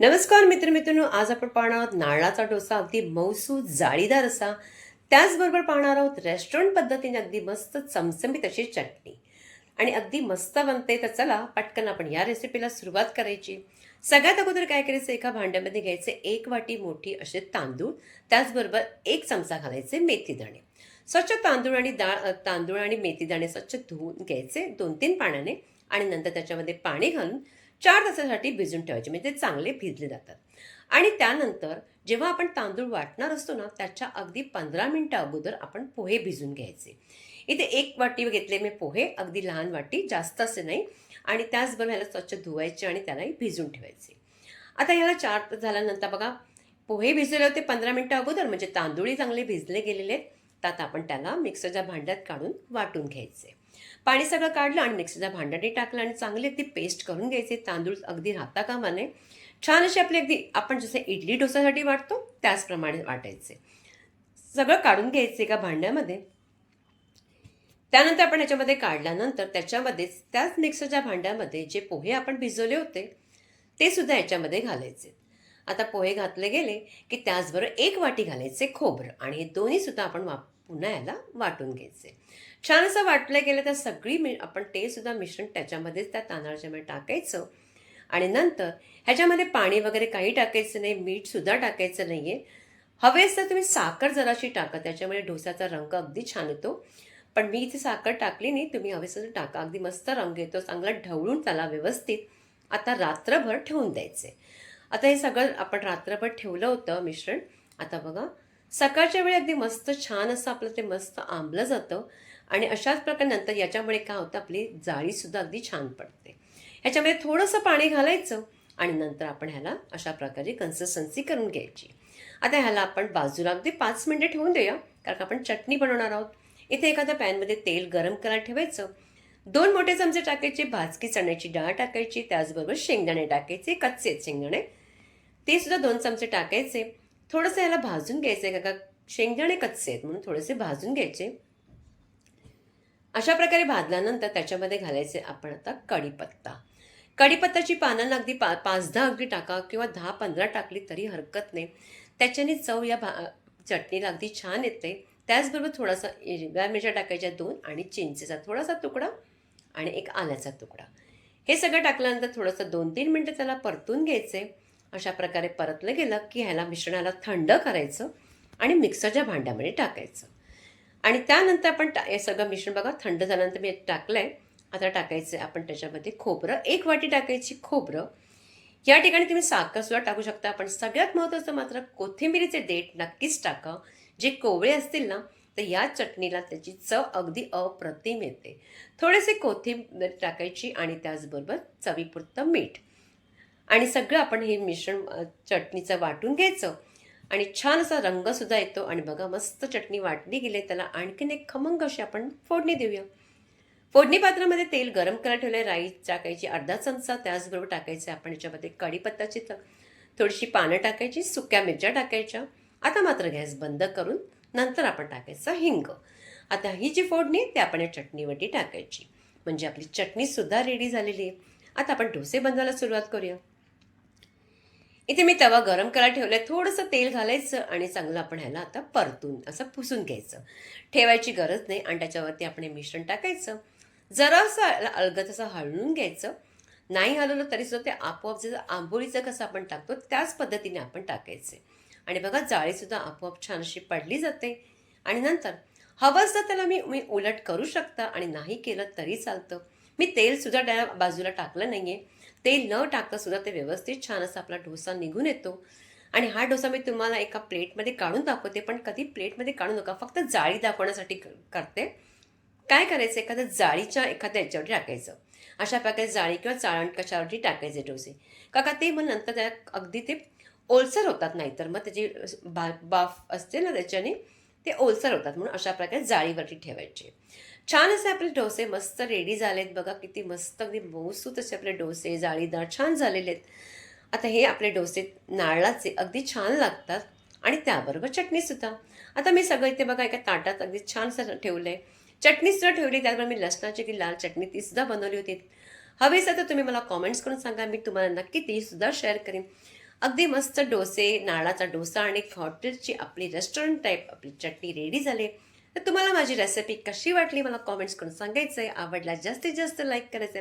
नमस्कार मित्रमित्रांनो आज आपण पाहणार आहोत नारळाचा डोसा. अगदी मौसू जाळीदार असा. त्याचबरोबर पाहणार आहोत रेस्टॉरंट पद्धतीने अगदी मस्त चमचमीत अशी चटणी. आणि अगदी मस्त बनते तर चला पटकन आपण या रेसिपीला सुरुवात करायची. सगळ्यात अगोदर काय करायचं? एका भांड्यामध्ये घ्यायचे एक वाटी मोठी असे तांदूळ त्याचबरोबर एक चमचा घालायचे मेथी दाणे. स्वच्छ तांदूळ आणि डाळ तांदूळ आणि मेथी दाणे स्वच्छ धुवून घ्यायचे दोन तीन पाण्याने. आणि नंतर त्याच्यामध्ये पाणी घालून चार तासासाठी भिजून ठेवायचे म्हणजे ते चांगले भिजले जातात. आणि त्यानंतर जेव्हा आपण तांदूळ वाटणार असतो ना त्याच्या अगदी पंधरा मिनटं अगोदर आपण पोहे भिजून घ्यायचे. इथे एक वाटी घेतले मी पोहे अगदी लहान वाटी जास्त असे नाही. आणि त्याचबरोबर ह्याला स्वच्छ धुवायचे आणि त्यालाही भिजून ठेवायचे. आता ह्याला चार तास झाल्यानंतर बघा पोहे भिजलेले होते पंधरा मिनटं अगोदर म्हणजे तांदूळही चांगले भिजले गेलेले आहेत. त्यात आपण त्याला मिक्सरच्या भांड्यात काढून वाटून घ्यायचे. पाणी सगळं काढलं आणि मिक्सरच्या भांड्याने टाकलं आणि चांगली अगदी पेस्ट करून घ्यायचे. तांदूळ अगदी राहता कामा नये छान अशी आपली अगदी आपण जसे इडली डोसासाठी वाटतो त्याचप्रमाणे वाटायचे. सगळं काढून घ्यायचे एका भांड्यामध्ये. त्यानंतर आपण याच्यामध्ये काढल्यानंतर त्याच्यामध्येच त्याच मिक्सरच्या भांड्यामध्ये जे पोहे आपण भिजवले होते ते सुद्धा याच्यामध्ये घालायचे. आता पोहे घातले गेले की त्याचबरोबर एक वाटी घालायचे खोबरं आणि हे दोन्ही सुद्धा आपण वाप पुन्हा याला वाटून घ्यायचे. छान असं वाटलं गेलं तर सगळी मि आपण ते सुद्धा मिश्रण त्याच्यामध्येच त्या तांदळाच्या मध्ये टाकायचं. आणि नंतर ह्याच्यामध्ये पाणी वगैरे काही टाकायचं नाही मीठ सुद्धा टाकायचं नाही आहे हवेच तर तुम्ही साखर जराशी टाका त्याच्यामुळे डोसाचा रंग अगदी छान येतो. पण मी इथे साखर टाकली नाही तुम्ही हवेचं टाका. अगदी मस्त रंग येतो चांगला ढवळून त्याला व्यवस्थित आता रात्रभर ठेवून द्यायचे. आता हे सगळं आपण रात्रभर ठेवलं होतं मिश्रण. आता बघा सकाळच्या वेळी अगदी मस्त छान असं आपलं ते मस्त आंबलं जातं आणि अशाच प्रकारे नंतर याच्यामुळे काय होतं आपली जाळीसुद्धा अगदी छान पडते. ह्याच्यामध्ये थोडंसं पाणी घालायचं आणि नंतर आपण ह्याला अशा प्रकारे कन्सिस्टन्सी करून घ्यायची. आता ह्याला आपण बाजूला अगदी पाच मिनटं ठेवून देऊया कारण का आपण चटणी बनवणार आहोत. इथे एखाद्या पॅनमध्ये तेल गरम करायला ठेवायचं. दोन मोठे चमचे टाकायचे भाजकी चण्याची डाळ टाकायची त्याचबरोबर शेंगदाणे टाकायचे कच्चे शेंगदाणे ते सुद्धा दोन चमचे टाकायचे. थोडंसं याला भाजून घ्यायचं का शेंगदाणे कच्चे आहेत म्हणून थोडेसे भाजून घ्यायचे. अशा प्रकारे भाजल्यानंतर त्याच्यामध्ये घालायचे आपण आता कढीपत्ता. कढीपत्ताची पानांना अगदी पा पाच दहा अगदी टाका किंवा दहा पंधरा टाकली तरी हरकत नाही. त्याच्याने चव या भा चटणीला अगदी छान येते. त्याचबरोबर थोडासा हिरव्या मिरच्या टाकायच्या दोन आणि चिंचेचा थोडासा तुकडा आणि एक आल्याचा तुकडा. हे सगळं टाकल्यानंतर थोडंसं दोन तीन मिनटं त्याला परतून घ्यायचे. अशा प्रकारे परतलं गेलं की ह्याला मिश्रणाला थंड करायचं आणि मिक्सरच्या भांड्यामध्ये टाकायचं. आणि त्यानंतर आपण टा हे सगळं मिश्रण बघा थंड झाल्यानंतर मी टाकलं आहे आता टाकायचं आहे आपण त्याच्यामध्ये खोबरं. एक वाटी टाकायची खोबरं. या ठिकाणी तुम्ही साखरसुद्धा टाकू शकता. पण सगळ्यात महत्त्वाचं मात्र कोथिंबिरीचे देठ नक्कीच टाका. जे कोवळे असतील ना तर या चटणीला त्याची चव अगदी अप्रतिम येते. थोडेसे कोथिंबीर टाकायची आणि त्याचबरोबर चवीपुरतं मीठ. आणि सगळं आपण हे मिश्रण चटणीचं वाटून घ्यायचं. आणि छान असा रंगसुद्धा येतो आणि बघा मस्त चटणी वाटली गेली त्याला. आणखीन एक खमंग अशी आपण फोडणी देऊया. फोडणी पात्रामध्ये तेल गरम करायला ठेवलं राई टाकायची अर्धा चमचा त्याचबरोबर टाकायचं आपण याच्यामध्ये कढीपत्ताची तर थोडीशी पानं टाकायची सुक्या मिरच्या टाकायच्या. आता मात्र गॅस बंद करून नंतर आपण टाकायचं हिंग. आता ही जी फोडणी आहे, ती आपण या चटणीवरती टाकायची. म्हणजे आपली चटणीसुद्धा रेडी झालेली आहे. आता आपण डोसे बनवायला सुरुवात करूया. इथे मी तवा गरम करायला ठेवलाय. थोडंसं तेल घालायचं आणि चांगलं आपण ह्याला आता परतून असं पुसून घ्यायचं. ठेवायची गरज नाही आणि त्याच्यावरती आपण हे मिश्रण टाकायचं. जरासं याला अलगद असं हळून घ्यायचं. नाही हलवलं तरी सुद्धा ते आपोआप जसं आंबोळीचं कसं आपण टाकतो त्याच पद्धतीने आपण टाकायचे. आणि बघा जाळीसुद्धा आपोआप छान अशी पडली जाते. आणि नंतर हवं असतं त्याला मी मी उलट करू शकता आणि नाही केलं तरी चालतं. मी तेलसुद्धा त्या बाजूला टाकलं नाही आहे तेल न टाकता सुद्धा ते व्यवस्थित छान असा आपला डोसा निघून येतो. आणि हा डोसा मी तुम्हाला एका प्लेटमध्ये काढून दाखवते पण कधी प्लेटमध्ये काढू नका. फक्त जाळी दाखवण्यासाठी करते. काय करायचं? एखाद्या जाळीच्या एखाद्या याच्यावरती टाकायचं. अशा प्रकारे जाळी किंवा चाळण कशावरती टाकायचे डोसे. का का ते मग नंतर त्या अगदी ते ओलसर होतात नाहीतर. मग त्याची बा बाफ असते ना त्याच्याने ते ओलसर होतात म्हणून अशा प्रकारे जाळीवरती ठेवायचे. छान असे आपले डोसे मस्त रेडी झालेत बघा किती मस्त अगदी मऊसूत असे आपले डोसे जाळीदार छान झालेले आहेत. आता हे आपले डोसे नारळाचे अगदी छान लागतात. आणि त्याबरोबर चटणीसुद्धा आता मी सगळं इथे बघा एका ताटात अगदी छान सर ठेवलं आहे चटणीसुद्धा ठेवली त्याबरोबर मी लसणाची की लाल चटणी तीसुद्धा बनवली होती. हवीच तर तुम्ही मला कॉमेंट्स करून सांगा मी तुम्हाला नक्की तीसुद्धा शेअर करेन. अगदी मस्त डोसे नाळाचा डोसा आणि हॉटेलची आपली रेस्टॉरंट टाईप आपली चटणी रेडी झाली. तर तुम्हाला माझी रेसिपी कशी वाटली? मला कॉमेंट्स करून सांगायचं आहे आवडला जास्तीत जास्त लाईक करायचं आहे